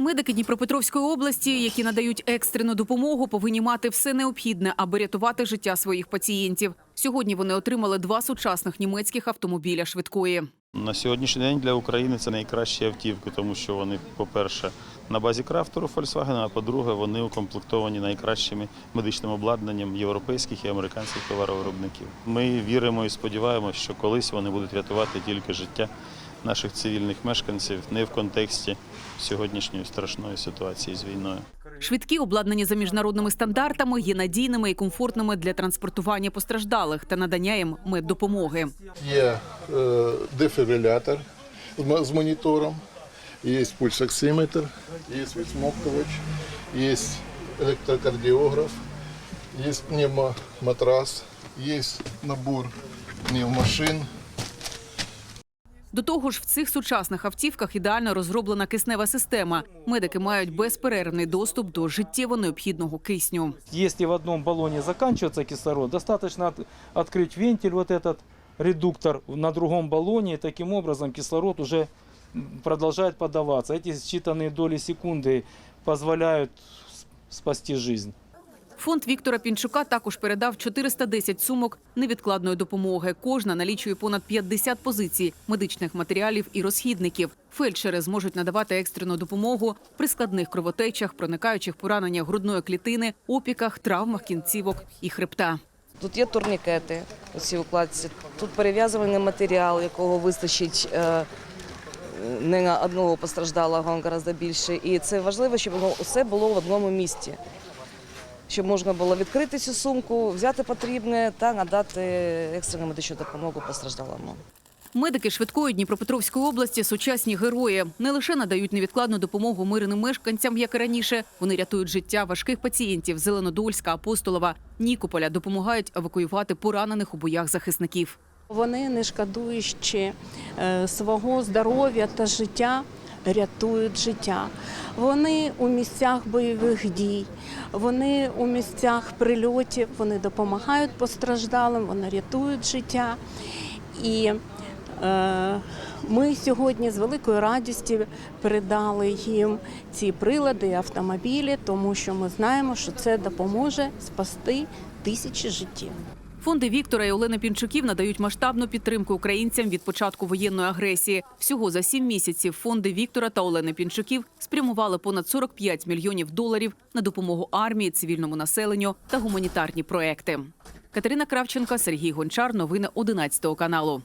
Медики Дніпропетровської області, які надають екстрену допомогу, повинні мати все необхідне, аби рятувати життя своїх пацієнтів. Сьогодні вони отримали два сучасних німецьких автомобіля швидкої. На сьогоднішній день для України це найкращі автівки, тому що вони, по-перше, на базі крафтеру Volkswagen, а по-друге, вони укомплектовані найкращими медичним обладнанням європейських і американських товаровиробників. Ми віримо і сподіваємося, що колись вони будуть рятувати тільки життя наших цивільних мешканців, не в контексті сьогоднішньої страшної ситуації з війною. Швидкі, обладнані за міжнародними стандартами, є надійними і комфортними для транспортування постраждалих та надання їм меддопомоги. Є е, дефібрилятор з з монітором, є пульсоксиметр, є відсмоктувач, є електрокардіограф, є пневмоматрас, є набор пневмашин. До того ж, в цих сучасних автівках ідеально розроблена киснева система. Медики мають безперервний доступ до життєво необхідного кисню. Если в одном баллоне заканчивается кислород, достаточно от- открыть вентиль, вот этот редуктор на другом баллоне, и таким образом кислород уже м, продолжает подаваться. Эти считанные доли секунды позволяют с- спасти жизнь. Фонд Віктора Пінчука також передав 410 сумок невідкладної допомоги. Кожна налічує понад 50 позицій медичних матеріалів і розхідників. Фельдшери зможуть надавати екстрену допомогу при складних кровотечах, проникаючих пораненнях грудної клітини, опіках, травмах кінцівок і хребта. Тут є турнікети у цій укладці, тут перев'язувальний матеріал, якого вистачить е, не на одного постраждалого, гораздо більше. І це важливо, щоб воно усе було в одному місці. Щоб можна було відкрити цю сумку, взяти потрібне та надати екстрену медичну допомогу постраждалому. Медики швидкої Дніпропетровської області сучасні герої не лише надають невідкладну допомогу мирним мешканцям, як і раніше. Вони рятують життя важких пацієнтів Зеленодольська, Апостолова, Нікополя, допомагають евакуювати поранених у боях захисників. Вони, не шкодуючи е, свого здоров'я та життя, рятують життя. Вони у місцях бойових дій, вони у місцях прильотів, вони допомагають постраждалим, вони рятують життя. І е, ми сьогодні з великою радістю передали їм ці прилади автомобілі, тому що ми знаємо, що це допоможе спасти тисячі життів. Фонди Віктора і Олени Пінчуків надають масштабну підтримку українцям від початку воєнної агресії. Всього за сім місяців фонди Віктора та Олени Пінчуків спрямували понад 45 мільйонів доларів на допомогу армії, цивільному населенню та гуманітарні проекти. Катерина Кравченка, Сергій Гончар. Новини 11 каналу.